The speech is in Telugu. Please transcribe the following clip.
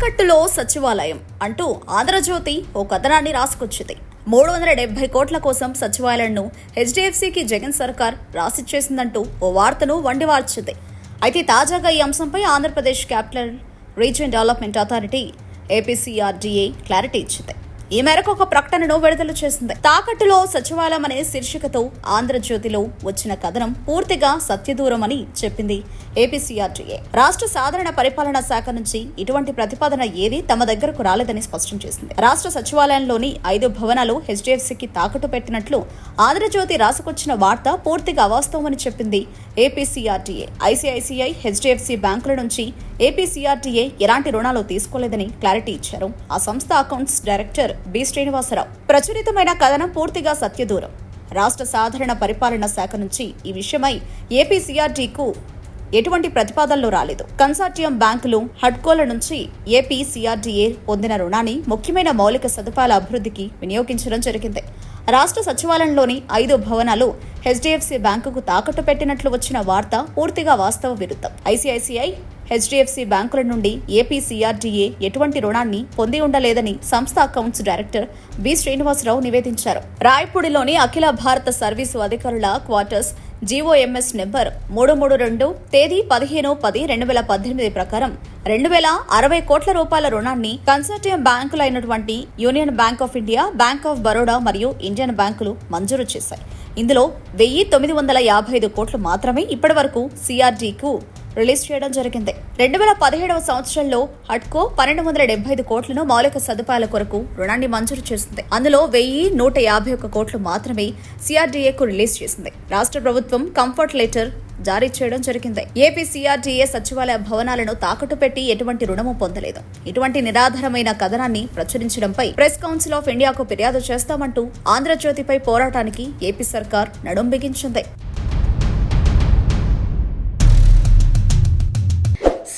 తాకట్టులో సచివాలయం అంటూ ఆంధ్రజ్యోతి ఓ కథనాన్ని రాసుకొచ్చింది. మూడు వందల డెబ్బై కోట్ల కోసం సచివాలయంను హెచ్డిఎఫ్సికి జగన్ సర్కార్ రాసిచ్చేసిందంటూ ఓ వార్తను వండివార్చింది అయితే తాజాగా ఈ అంశంపై Andhra Pradesh capital region development authority APCRDA clarity ఇచ్చింది. ఈ మేరకు ఒక ప్రకటనను విడుదల చేసింది. తాకట్టులో సచివాలయం అనే శీర్షికతో ఆంధ్రజ్యోతిలో వచ్చిన కథనం పూర్తిగా సత్యదూరం అని చెప్పింది ఏపీసీఆర్టీఏ. రాష్ట్ర సాధారణ పరిపాలనా శాఖ నుంచి ఇటువంటి ప్రతిపాదన ఏది తమ దగ్గరకు రాలేదని స్పష్టం చేసింది. రాష్ట్ర సచివాలయంలోని ఐదు భవనాలు హెచ్డిఎఫ్సికి తాకట్టు పెట్టినట్లు ఆంధ్రజ్యోతి రాసుకొచ్చిన వార్త పూర్తిగా అవాస్తవమని చెప్పింది ఏపీసీఆర్టీఏ. ఐసీఐసీఐ హెచ్డిఎఫ్సి బ్యాంకుల నుంచి ఏపీసీఆర్టీఏ ఎలాంటి రుణాలు తీసుకోలేదని క్లారిటీ ఇచ్చారు. ఆ సంస్థ అకౌంట్స్ డైరెక్టర్ బి. శ్రీనివాసరావు. ప్రచురితమైన కథనం పూర్తిగా సత్యదూరం. రాష్ట్ర సాధారణ పరిపాలన శాఖ నుంచి ఈ విషయమై ఏపీసీఆర్టీకు ఎటువంటి ప్రతిపాదనలు రాలేదు. కన్సార్టియం బ్యాంకులు హడ్కోల నుంచి ఏపీ సిఆర్డీఏ పొందిన రుణాన్ని ముఖ్యమైన మౌలిక సదుపాయాల అభివృద్ధికి వినియోగించడం జరిగింది. రాష్ట్ర సచివాలయంలోని ఐదు భవనాలు హెచ్డిఎఫ్సి బ్యాంకుకు తాకట్టు పెట్టినట్లు వచ్చిన వార్త పూర్తిగా వాస్తవ విరుద్ధం. ఐసిఐసిఐ హెచ్డిఎఫ్సి బ్యాంకుల నుండి ఏపీసీఆర్డీఏ ఎటువంటి రుణాన్ని పొంది ఉండలేదని సంస్థ అకౌంట్స్ డైరెక్టర్ బి శ్రీనివాసరావు నివేదించారు. రాయపూడిలోని అఖిల భారత సర్వీసు అధికారుల క్వార్టర్స్ జీఓఎంఎస్ నెంబర్ మూడు మూడు రెండు తేదీ పదిహేను పది రెండు వేల పద్దెనిమిది ప్రకారం రెండు వేల అరవై కోట్ల రూపాయల రుణాన్ని కన్సర్టియం బ్యాంకులు అయినటువంటి Union Bank of India Bank of Baroda మరియు ఇండియన్ బ్యాంకులు మంజూరు చేశాయి. ఇందులో వెయ్యి తొమ్మిది వందల యాభై ఐదు కోట్లు మాత్రమే ఇప్పటి వరకు సిఆర్డీకు రిలీజ్ చేయడం జరిగింది. రెండు వేల పదిహేడవ సంవత్సరంలో హట్కో పన్నెండు వందల డెబ్బై ఐదు కోట్లను మౌలిక సదుపాయాల కొరకు రుణాన్ని మంజూరు చేసింది. అందులో వెయ్యి నూట యాభై ఒక్క కోట్లు మాత్రమే సిఆర్డీఏకు రిలీజ్ చేసింది. రాష్ట్ర ప్రభుత్వం కంఫర్ట్ లెటర్ జారీ చేయడం జరిగింది. ఏపీ సిఆర్డీఏ సచివాలయ భవనాలను తాకట్టు పెట్టి ఎటువంటి రుణము పొందలేదు. ఇటువంటి నిరాధారమైన కథనాన్ని ప్రచురించడంపై ప్రెస్ కౌన్సిల్ ఆఫ్ ఇండియాకు ఫిర్యాదు చేస్తామంటూ ఆంధ్రజ్యోతిపై పోరాటానికి ఏపీ సర్కార్ నడుం బిగించింది.